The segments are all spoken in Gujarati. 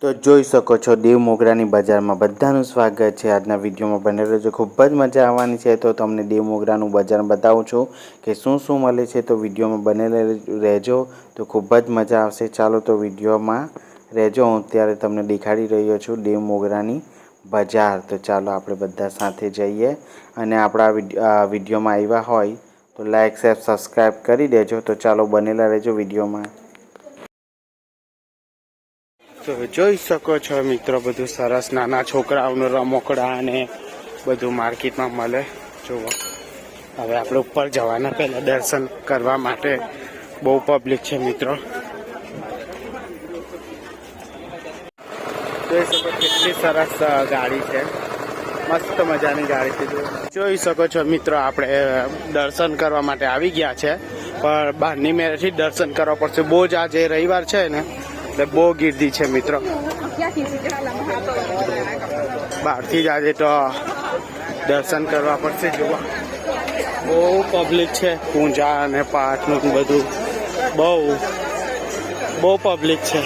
તો જોઈ શકો છો દેવ મોગરાની બજારમાં બધાનું સ્વાગત છે. આજના વિડીયોમાં બને રહેજો. ખૂબ જ મજા આવવાની છે. તો તમને દેવ મોગરાનું બજાર બતાવું છું કે શું શું મળે છે. તો વિડીયોમાં બને રહેજો. તો ખૂબ જ મજા આવશે. ચાલો તો વિડીયોમાં રહેજો. હું ત્યારે તમને દેખાડી રહ્યો છું દેવ મોગરાની બજાર. તો ચાલો આપણે બધા સાથે જઈએ. અને આપણા વિડીયોમાં આવ્યા હોય તો લાઇક શેર, સબસ્ક્રાઈબ કરી દેજો. તો ચાલો બનેલા રહેજો વિડીયોમાં. તો જોઈ શકો છો મિત્રો, બધું સરસ નાના છોકરાઓનું રમકડા અને બધું માર્કેટમાં મળે. જુઓ. હવે આપણે ઉપર જવાના પહેલા દર્શન કરવા માટે બહુ પબ્લિક છે મિત્રો. જોઈ શકો કેટલી સરસ ગાડી છે. મસ્ત મજાની ગાડી છે. જોઈ શકો છો મિત્રો, આપણે દર્શન કરવા માટે આવી ગયા છે. પણ બહારની મેરેથી દર્શન કરવા પડશે. બહુ જ આજે રવિવાર છે ને. એટલે બહુ ગીર્દી છે, મિત્રો. બહારથી જ આજે તો દર્શન કરવા પડશે, જોવા. બહુ પબ્લિક છે, પૂજા અને પાઠનું બધું. બહુ. બહુ પબ્લિક છે.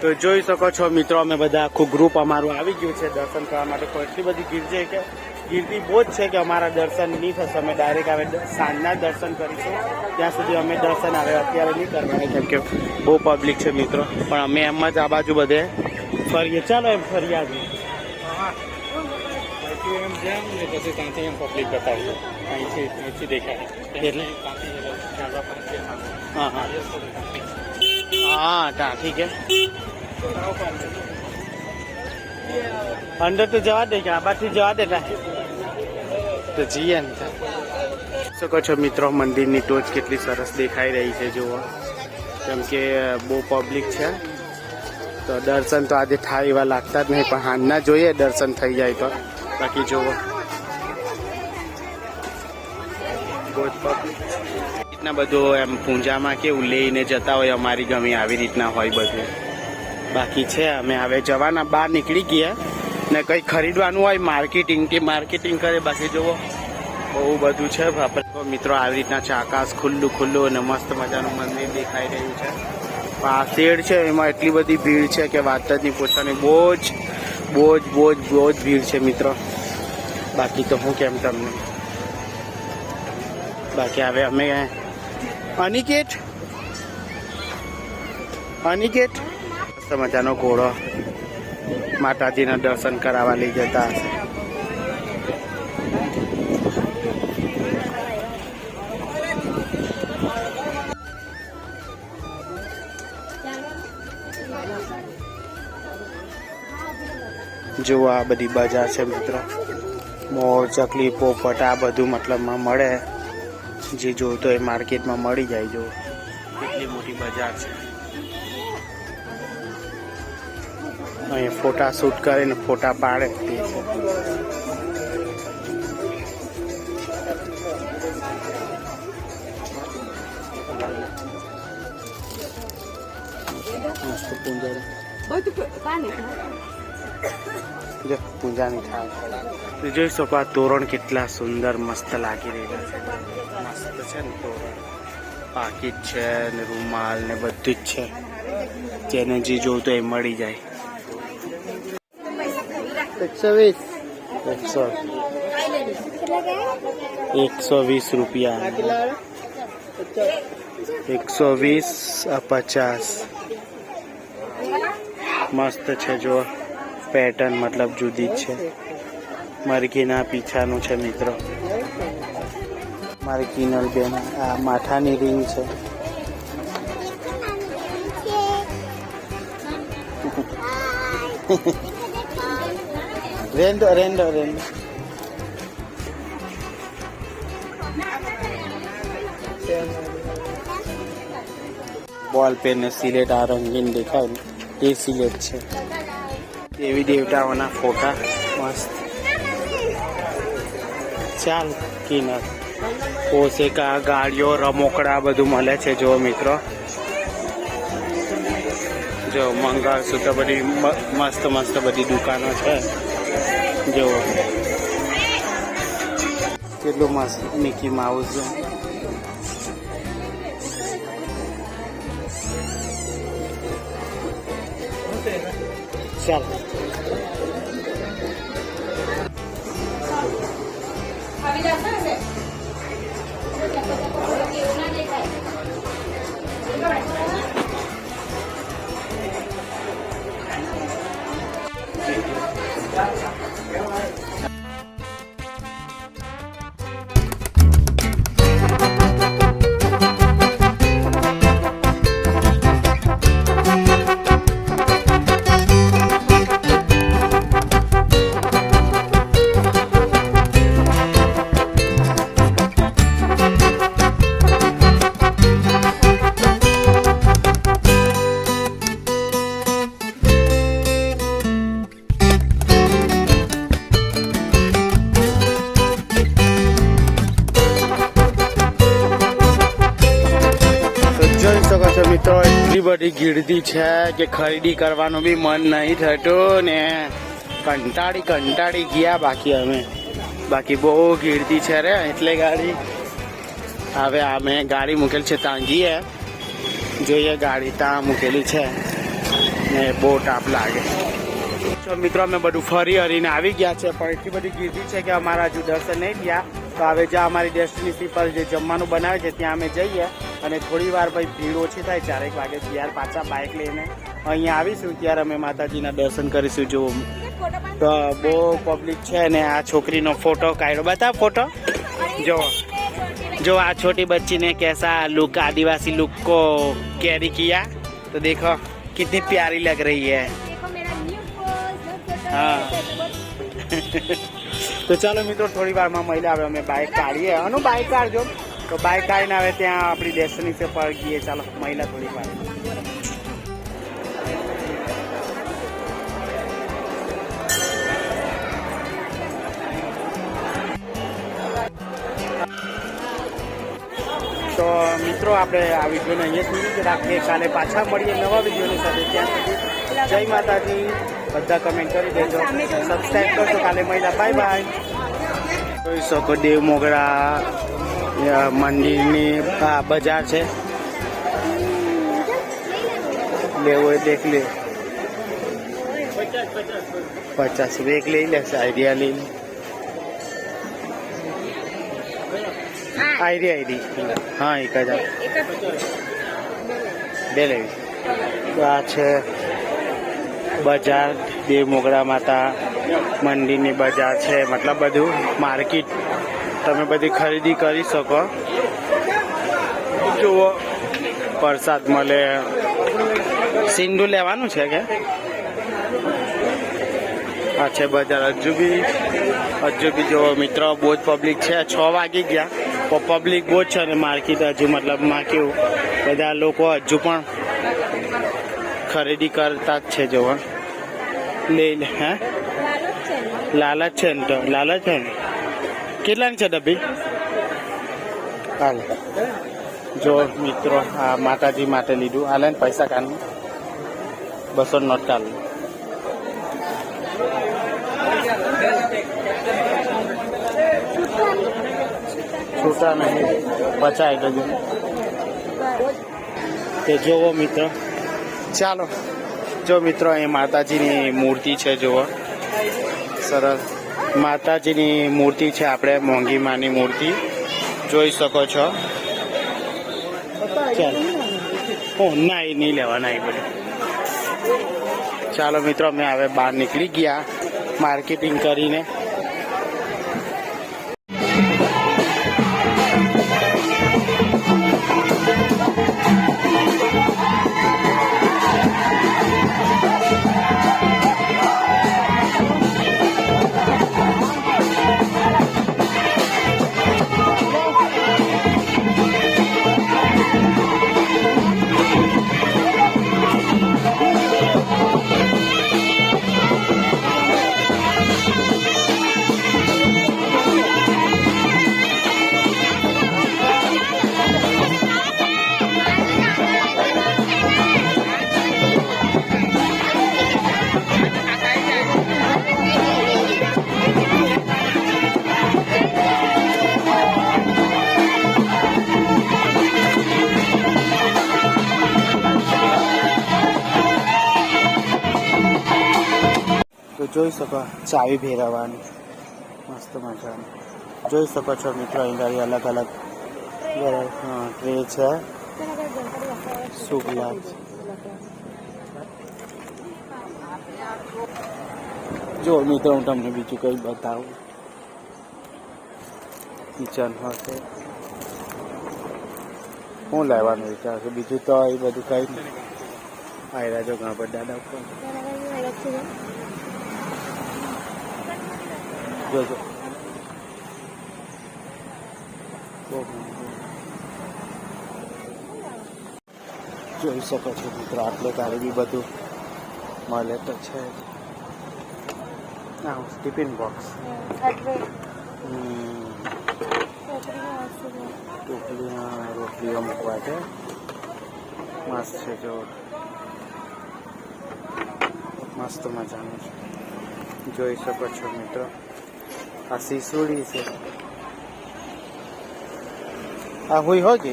તો જોઈ શકો છો, મિત્રો, અમે બધા આખું ગ્રુપ અમારું આવી ગયું છે દર્શન કરવા માટે. તો એટલી બધી ગીર કે ગીરદી બહુ જ છે કે અમારા દર્શન નહીં થશે. અમે ડાયરેક્ટ આવે સાંજના દર્શન કરીશું. ત્યાં સુધી અમે દર્શન આવે અત્યારે નહીં કરવાના. કેમ કે બહુ પબ્લિક છે મિત્રો. પણ અમે એમ જ આ બાજુ બધે ફરીએ. ચાલો એમ ફરી આજે એમ જેમ ને પછી ત્યાંથી એમ પબ્લિક બતાવજો અહીંથી અહીંથી દેખાય. એટલે? હા. હા હા. ત્યાં ઠીક છે અંદર. તો જવા દે કે આ બાજુ જવા દે તા. તો જઈએ ને. શકો છો મિત્રો, મંદિરની ટોચ કેટલી સરસ દેખાઈ રહી છે, જુઓ. કેમ કે બહુ પબ્લિક છે. તો દર્શન તો આજે થાય એવા લાગતા જ નહીં, પણ હાલના જોઈએ, દર્શન થઈ જાય તો. બાકી જુઓ. રીતના બધું એમ પૂંજામાં કેવું લઈને જતા હોય, અમારી ગમે આવી રીતના હોય બધું. બાકી છે, અમે હવે જવાના, બહાર નીકળી ગયા. ને કંઈ ખરીદવાનું હોય માર્કેટિંગ કે માર્કેટિંગ કરે, બાકી જુઓ. બહુ બધું છે આપણે મિત્રો આવી રીતના છે, આકાશ ખુલ્લું ખુલ્લું અને મસ્ત મજાનું મંદિર દેખાઈ રહ્યું છે. આ શેડ છે, એમાં એટલી બધી ભીડ છે કે વાત જ નહીં પૂછવાની. બહુ જ બહુ જ બહુ જ બહુ જ ભીડ છે, મિત્રો. બાકી તો હું કેમ તમને? બાકી હવે અમે અનિકેત. અનિકેત. મસ્ત મજાનો ઘોડો. માતાજીના દર્શન કરાવવા લઈ જતા હશે. જુઓ આ બધી બજાર છે મિત્રો, મોર, ચકલી, પોપટ, આ બધું મતલબમાં મળે. જે જોતો એ માર્કેટમાં મળી જાય જો. કેટલી મોટી બજાર છે. અહીં ફોટા શૂટ કરીને ફોટા પાડે. તે છે પૂંજાની તો જોઈ શકો આ તોરણ કેટલા સુંદર મસ્ત લાગી રહ્યા છે. મસ્ત છે ને તોરણ. પાકીટ છે ને રૂમાલ ને બધું જ છે. જેને જે જોવું તો એ મળી જાય. એકસો વીસ. એકસો. એકસો વીસ રૂપિયા. એકસો વીસ પચાસ. મસ્ત છે જો. પેટર્ન મતલબ જુદી જ છે. મરઘીના પીછાનું છે મિત્રો. મારી કિનલ બેન આ માથાની રિંગ છે. રેન્ડો રેન્ડો રેન્ડો બોલ પેન સિલેટ, આ રંગીન દેખાય એ સિલેટ છે. દેવી દેવતાઓના ફોટા. મસ્ત. ચાલ, કિનર. પોસેકા ગાડીઓ રમોકડા બધું મળે છે, જો મિત્રો. જો મંગળસૂત્ર બધી મસ્ત મસ્ત બધી દુકાનો છે. જો કેટલું મસ્ત મિકી માઉસ ચાલો આવી જશે છો મિત્રો, એટલી બધી ગીરદી છે કે ખરીદી કરવાનું બી મન નહીં થતું ને કંટાળી કંટાળી ગયા બાકી અમે. બાકી બહુ ગીરદી છે રે એટલે ગાડી. હવે અમે ગાડી મૂકેલી છે ત્યાં જોઈએ ગાડી ત્યાં મૂકેલી છે ને બહુ ટાપ લાગે. તો મિત્રો, અમે બધું ફરી હરીને આવી ગયા છે, પણ એટલી બધી ગીરદી છે કે અમારા હજુ દર્શન નહીં થયા. તો હવે જ્યાં અમારી ડેસ્ટિનેશન પર જે જમવાનું બનાવે છે, ત્યાં અમે જઈએ. અને થોડી વાર ભાઈ ભીડ ઓછી થાય ચારેક વાગે ત્યાર પાછા બાઇક લઈને અહીંયા આવીશું ત્યારે અમે માતાજીના દર્શન કરીશું જો તો બહુ પબ્લિક છે ને આ છોકરીનો ફોટો કાઢ્યો બતાવ ફોટો જો जो आज छोटी बच्ची ने कैसा लुक आदिवासी लुक को कैरी किया तो देखो कितनी प्यारी लग रही है देखो मेरा न्यू पोज હા. તો ચાલો મિત્રો થોડી વારમાં મહિલા હવે અમે બાઇક કાઢીએ અનુ બાઇક કાઢજો તો બાઇક આવીને હવે ત્યાં આપણી ડેસ્ટિનેશન પર ગઈએ ચાલો, મહિલા થોડી વાર. તો મિત્રો, આપણે આ વિડીયોને અહીંયા સુધી રાખીએ. કાલે પાછા મળીએ નવા વિડીયોની સાથે. ત્યાં સુધી જય માતાજી. બધા કમેન્ટ કરી દેજો. સબસ્ક્રાઈબ કરજો. કાલે મહિલા બાય બાય જોઈ શકો, દેવ મોગરા. મંદિરની આ બજાર છે. લેવો હોય દેખ લે. પચાસ રૂપિયા લઈ લેશે, આઈડિયા લઈ લે. આઈડી. હા, એક હજાર. બે લેવી આ છે બજાર દેવ મોગરા માતા મંદિરની બજાર છે. મતલબ બધું માર્કેટ તમે બધી ખરીદી કરી શકો. જુઓ પ્રસાદ મળે. સિંધુ લેવાનું છે કે? આ છે બજાર હજુ બી હજુ બી જો મિત્રો બહુ જ પબ્લિક છે. છ વાગી ગયા. પણ પબ્લિક બહુ જ છે અને માર્કેટ હજુ મતલબમાં કેવું બધા લોકો હજુ પણ ખરીદી કરતા જ છે જોવા લે હે? લાલચ છે ને તો? લાલચ છે ને? કેટલાની છે ડબ્બી? હાલે. જો મિત્રો આ માતાજી માટે લીધું. ને પૈસા કાન બસો નોટ કાઢું છૂટા નહીં. પચાય ગયું તે જોવો મિત્રો. ચાલો. જો મિત્રો અહીં માતાજીની મૂર્તિ છે જુઓ સરસ. માતાજીની મૂર્તિ છે, આપણે મોંઘી માની મૂર્તિ. જોઈ શકો છો. ચાલો. ના, એ નહીં લેવા, ના, એ બધું. ચાલો મિત્રો, અમે હવે બહાર નીકળી ગયા. માર્કેટિંગ કરીને. જોઈ શકો ચાવી ભેરવવાની. મસ્ત મજાની. જોઈ શકો છો મિત્રો, અહીં ગાડી અલગ અલગ ટ્રે છે. શુભ લાભ જો મિત્રો, હું તમને બીજું કંઈ બતાવું. કિચન હશે. શું લેવાનું વિચાર છે. બીજું તો એ બધું કંઈ નહીં. આયરા જો બધા દાદા ઉપર. જોજો જોઈ શકો છો મિત્રો, આટલે તારે બી બધું મળે તો છે. આ ટિફિન બોક્સ. ટોપલીમાં રોટલીઓ મૂકવા છે. મસ્ત છે, જો. મસ્ત મજાનું છે. જોઈ શકો છો મિત્રો. આ સિસોડી છે આ હોય હો કે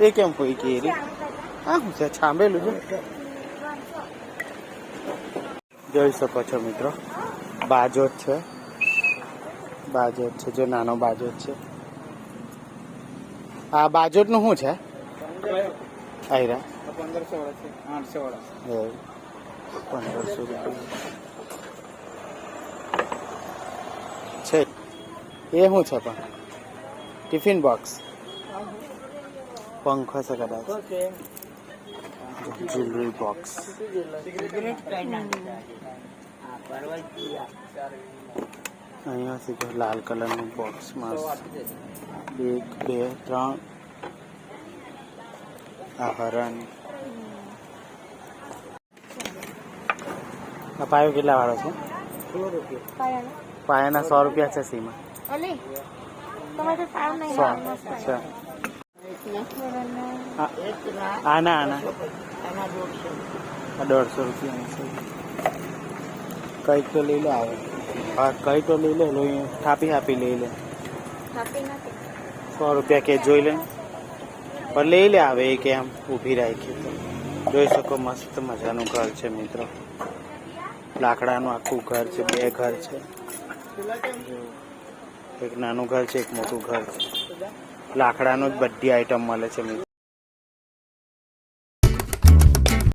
એ કેમ હોય કે રે આ હું છે છાંભેલું છે જોઈ શકો છો મિત્રો બાજોટ છે બાજોટ છે જો નાનો બાજોટ છે આ બાજોટનું શું છે આયરા પંદરસો વર્ષ આઠસો વર્ષ પંદરસો રૂપિયા છે એ શું છે પણ? ટિફિન બોક્સ પંખો છે કદાચ. જ્વેલરી બોક્સ અહીંયા સીધો લાલ કલરનું બોક્સ મસ્ત. એક બે ત્રણ. આ હરણ. આ પાયો કેટલા વાળો છે? પાયાના સો રૂપિયા છે સીમાં. તમારે સારું નહીં સો મસ્ત. છે આ- આના આના આ દોઢસો રૂપિયા છે. કંઈક તો લઈ લે આવે. હા કઈ તો લઈ લે લોહી થાપી થાપી લઈ લે. સો રૂપિયા કે જોઈ લે. પણ લઈ લે આવે એ કેમ ઊભી રાખી તો. જોઈ શકો મસ્ત મજાનું ઘર છે મિત્રો. લાકડાનું આખું ઘર છે બે ઘર છે. એક નાનું ઘર છે એક મોટું ઘર લાકડાનું જ બધી આઈટમ મળે છે મિત્રો.